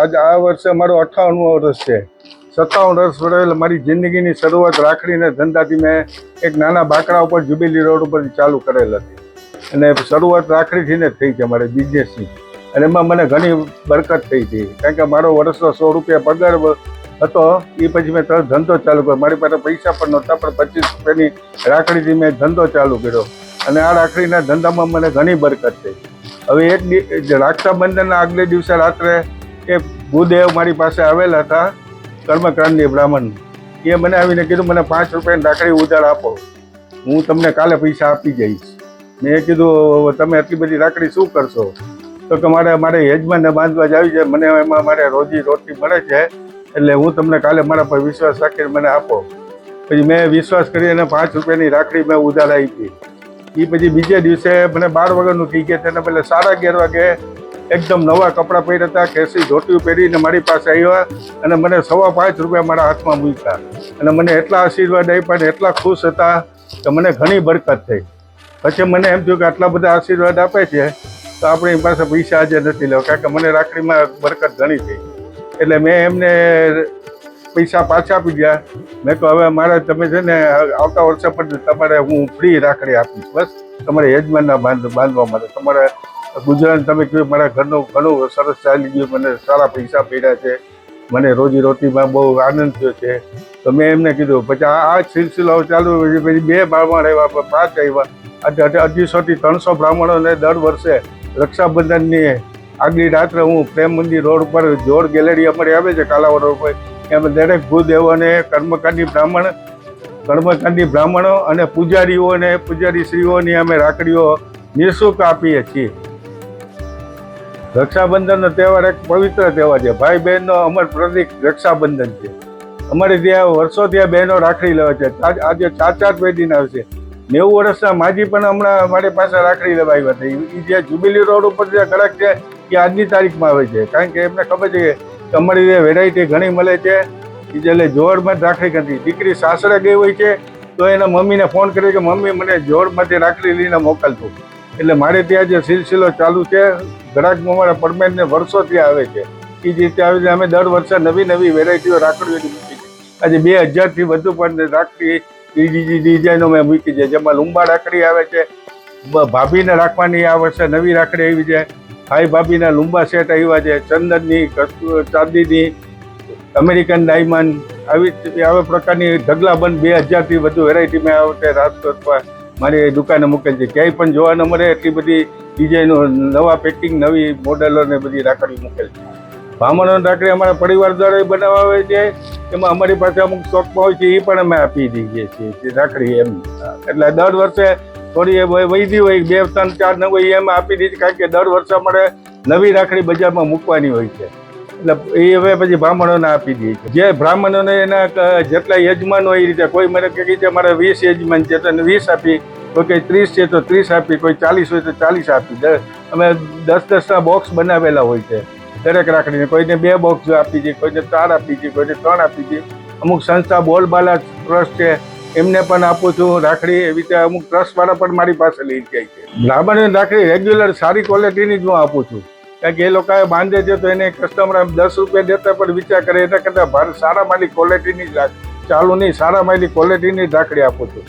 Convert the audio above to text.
આજ આ વર્ષે મારો અઠ્ઠાણું વર્ષ છે. સત્તાવન વર્ષ વડે મારી જિંદગીની શરૂઆત રાખડીને ધંધાથી મેં એક નાના બાકડા ઉપર જુબેલી રોડ ઉપર ચાલુ કરેલ હતી. અને શરૂઆત રાખડીથી ને થઈ છે મારે બિઝનેસની અને એમાં મને ઘણી બરકત થઈ હતી. કારણ કે મારો વર્ષનો સો રૂપિયા પગાર હતો, એ પછી મેં તરત ધંધો ચાલુ કર્યો. મારી પાસે પૈસા પણ નહોતા, પણ પચીસ રૂપિયાની રાખડીથી મેં ધંધો ચાલુ કર્યો. અને આ રાખડીના ધંધામાં મને ઘણી બરકત થઈ. હવે એક જે આગલે દિવસે રાત્રે એ ભૂદેવ મારી પાસે આવેલા હતા કર્મકાંડની બ્રાહ્મણ. એ મને આવીને કીધું, મને પાંચ રૂપિયાની રાખડી ઉધાર આપો. હું તમને કાલે પૈસા આપી જઈશ. મેં કીધું તમે આટલી બધી રાખડી શું કરશો? તો કે મારે મારે યજમાનને બાંધવા જ આવી છે. મને એમાં મારે રોજી રોટી મળે છે, એટલે હું તમને કાલે મારા પર વિશ્વાસ રાખીને મને આપો. પછી મેં વિશ્વાસ કરી અને પાંચ રૂપિયાની રાખડી મેં ઉધાર આપી. એ પછી બીજે દિવસે મને બાર વાગ્યાનું ગયા, તેને પહેલાં સાડા અગિયાર વાગે એકદમ નવા કપડાં પહેર્યા હતા, કેસી ધોતિયું પહેરીને મારી પાસે આવ્યા અને મને સવા પાંચ રૂપિયા મારા હાથમાં મૂક્યા. અને મને એટલા આશીર્વાદ આપ્યા અને એટલા ખુશ હતા કે મને ઘણી બરકત થઈ. પછી મને એમ થયું કે આટલા બધા આશીર્વાદ આપે છે, તો આપણે એની પાસે પૈસા આજે નથી લેવા, કારણ કે મને રાખડીમાં બરકત ઘણી થઈ. એટલે મેં એમને પૈસા પાછા આપી ગયા. મેં તો હવે મારે તમે છે ને આવતા વર્ષે પણ તમારે હું ફ્રી રાખડી આપીશ. બસ, તમારે યજમાનના બાંધ બાંધવા માટે, તમારે ગુજરાત તમે કહ્યું મારા ઘરનું ઘણું સરસ ચાલી ગયું, મને સારા પૈસા પડ્યા છે. મને રોજી રોટીમાં બહુ આનંદ થયો છે. તો મેં એમને કીધું, પછી આ જ ચાલુ પછી બે બ્રાહ્મણ આવ્યા પાંચ આવ્યા. અઢી અઢીસોથી ત્રણસો બ્રાહ્મણોને દર વર્ષે રક્ષાબંધનની આગલી રાત્રે હું પ્રેમ મંદિર રોડ ઉપર જોર ગેલેરી અમારી આવે છે, કાલાવડ રોડ પર એમાં દરેક ભૂદેવોને કર્મકાંડી બ્રાહ્મણ કર્મકાંડી બ્રાહ્મણો અને પૂજારીઓને પૂજારી શ્રીઓની અમે રાખડીઓ નિઃશુલ્ક આપીએ છીએ. રક્ષાબંધનનો તહેવાર એક પવિત્ર તહેવાર છે. ભાઈ બહેનનો અમર પ્રતિક રક્ષાબંધન છે. અમારે ત્યાં વર્ષો ત્યાં બહેનો રાખડી લેવા છે. આજે ચાર ચાર પેઢીના છે નેવું વર્ષના માજી પણ હમણાં અમારી પાસે રાખડી લેવા આવ્યા હતા એ જે જુબેલી રોડ ઉપર જે કડક છે, એ આજની તારીખમાં આવે છે. કારણ કે એમને ખબર છે કે અમારી જે વેરાયટી ઘણી મળે છે. એ એટલે જોડમાં રાખડી નથી દીકરી સાસરે ગઈ હોય છે, તો એના મમ્મીને ફોન કર્યો કે, મમ્મી, મને જોડમાંથી રાખડી લઈને મોકલતું એટલે મારે ત્યાં જે સિલસિલો ચાલુ છે ગ્રાહકમાં અમારા પરમેનને વર્ષોથી આવે છે. એ જ રીતે આવે છે અમે દર વર્ષે નવી નવી વેરાયટીઓ રાખડીઓની મૂકી છે. આજે બે હજારથી વધુ પણ રાખડી બીજી ડિઝાઇનો મેં મૂકી છે, જેમાં લુંબા રાખડી આવે છે ભાભીને રાખવાની આ વર્ષે નવી રાખડી આવી છે. ભાઈ ભાભીના લુંબા સેટ આવ્યા છે, ચંદનની ચાંદીની, અમેરિકન ડાયમંડ, આવી આવા પ્રકારની ઢગલાબંધ બે હજારથી વધુ વેરાયટી મેં આ વખતે રાજકોટમાં મારી દુકાને મૂકેલ છે. ક્યાંય પણ જોવા ન મળે એટલી બધી ડિઝાઇનો, નવા પેકિંગ નવી મોડેલો ને બધી રાખડી મૂકેલ છે. બ્રાહ્મણોની રાખડી અમારા પરિવાર દ્વારા બનાવવા આવે છે. એમાં અમારી પાસે અમુક સ્ટોકમાં હોય છે એ પણ અમે આપી દઈએ છીએ રાખડી એમ. એટલે દર વર્ષે થોડી વૈધી હોય, બે, ત્રણ, ચાર નવ એમ આપી દીધી કારણ કે દર વર્ષે અમારે નવી રાખડી બજારમાં મૂકવાની હોય છે. એટલે એ હવે પછી બ્રાહ્મણોને આપી દઈએ છીએ જે બ્રાહ્મણોને એના જેટલા યજમાન હોય એ રીતે, કોઈ મને કહે છે મારે વીસ યજમાન છે, તો વીસ આપી. કોઈ કંઈ ત્રીસ છે, તો ત્રીસ આપી. કોઈ ચાલીસ હોય, તો ચાલીસ આપી. દસ અમે દસ દસના બોક્સ બનાવેલા હોય છે, દરેક રાખડીને. કોઈને બે બોક્સ આપી છે કોઈને ચાર આપી છે કોઈને ત્રણ આપી છે અમુક સંસ્થા બોલબાલા ટ્રસ્ટ છે, એમને પણ આપું છું રાખડી. એવી રીતે અમુક ટ્રસ્ટવાળા પણ મારી પાસે લઈ જાય છે. બ્રાહ્મણની રાખડી રેગ્યુલર સારી ક્વોલિટીની જ હું આપું છું. કારણ કે એ લોકોએ બાંધે છે તો એને કસ્ટમર દસ રૂપિયા દેતા પણ વિચાર કરે, એના કરતાં સારા માલી ક્વોલિટીની જ ચાલુ નહીં, સારા માલી ક્વોલિટીની જ રાખડી આપું છું.